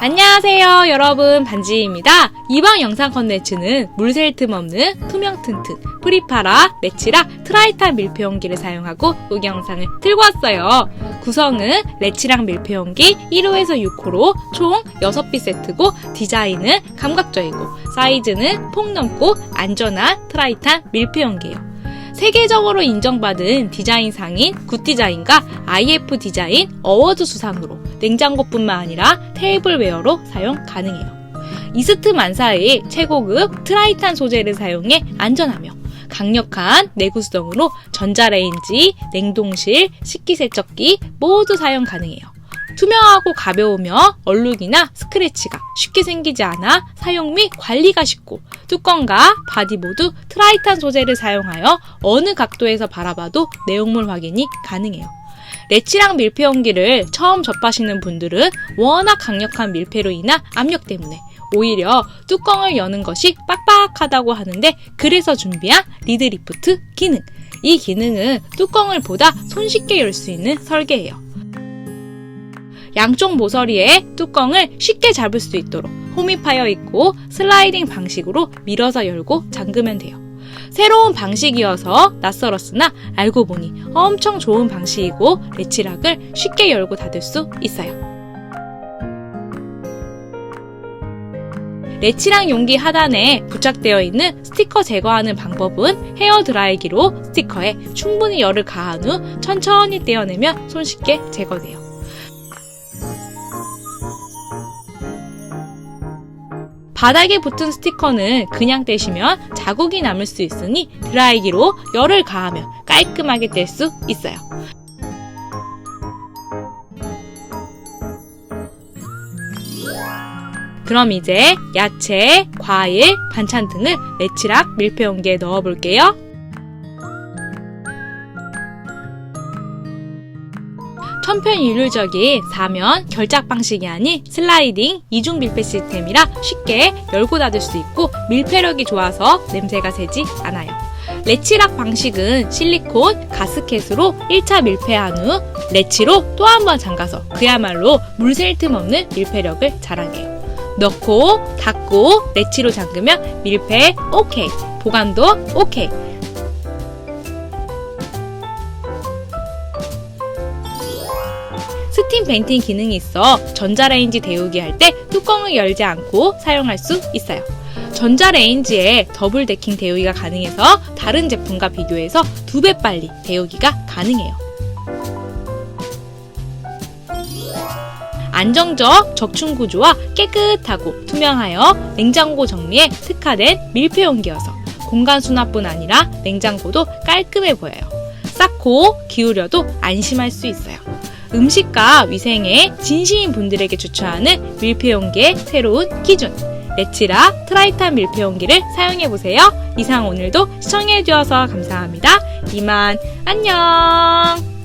안녕하세요 여러분. 반지입니다. 이번 영상 컨텐츠는 물샐 틈 없는 투명 튼튼 프리파라 레치라 트라이탄 밀폐용기를 사용하고 이 영상을 들고 왔어요. 구성은 레치랑 밀폐용기 1호에서 6호로 총 6비 세트고 디자인은 감각적이고 사이즈는 폭넓고 안전한 트라이탄 밀폐용기예요 세계적으로 인정받은 디자인상인 굿디자인과 IF 디자인 어워드 수상으로 냉장고뿐만 아니라 테이블웨어로 사용 가능해요. 이스트 만사의 최고급 트라이탄 소재를 사용해 안전하며 강력한 내구성으로 전자레인지, 냉동실, 식기세척기 모두 사용 가능해요. 투명하고 가벼우며 얼룩이나 스크래치가 쉽게 생기지 않아 사용 및 관리가 쉽고 뚜껑과 바디 모두 트라이탄 소재를 사용하여 어느 각도에서 바라봐도 내용물 확인이 가능해요. 레치랑 밀폐 용기를 처음 접하시는 분들은 워낙 강력한 밀폐로 인한 압력 때문에 오히려 뚜껑을 여는 것이 빡빡하다고 하는데 그래서 준비한 리드리프트 기능. 이 기능은 뚜껑을 보다 손쉽게 열 수 있는 설계예요. 양쪽 모서리에 뚜껑을 쉽게 잡을 수 있도록 홈이 파여 있고 슬라이딩 방식으로 밀어서 열고 잠그면 돼요. 새로운 방식이어서 낯설었으나 알고 보니 엄청 좋은 방식이고 레치락을 쉽게 열고 닫을 수 있어요. 레치랑 용기 하단에 부착되어 있는 스티커 제거하는 방법은 헤어 드라이기로 스티커에 충분히 열을 가한 후 천천히 떼어내면 손쉽게 제거돼요. 바닥에 붙은 스티커는 그냥 떼시면 자국이 남을 수 있으니 드라이기로 열을 가하면 깔끔하게 뗄 수 있어요. 그럼 이제 야채, 과일, 반찬 등을 레치락 밀폐 용기에 넣어 볼게요. 천편일률적인 사면 결작 방식이 아닌 슬라이딩 이중 밀폐 시스템이라 쉽게 열고 닫을 수 있고 밀폐력이 좋아서 냄새가 새지 않아요. 레치락 방식은 실리콘 가스켓으로 1차 밀폐한 후 레치로 또 한 번 잠가서 그야말로 물샐 틈 없는 밀폐력을 자랑해요. 넣고 닫고 레치로 잠그면 밀폐 오케이 보관도 오케이 스팀 벤팅 기능이 있어 전자레인지 데우기 할 때 뚜껑을 열지 않고 사용할 수 있어요. 전자레인지에 더블 데킹 데우기가 가능해서 다른 제품과 비교해서 두 배 빨리 데우기가 가능해요. 안정적 적충 구조와 깨끗하고 투명하여 냉장고 정리에 특화된 밀폐 용기여서 공간 수납뿐 아니라 냉장고도 깔끔해 보여요. 쌓고 기울여도 안심할 수 있어요. 음식과 위생에 진심인 분들에게 추천하는 밀폐용기의 새로운 기준. 레치라 트라이탄 밀폐용기를 사용해보세요. 이상 오늘도 시청해주셔서 감사합니다. 이만, 안녕!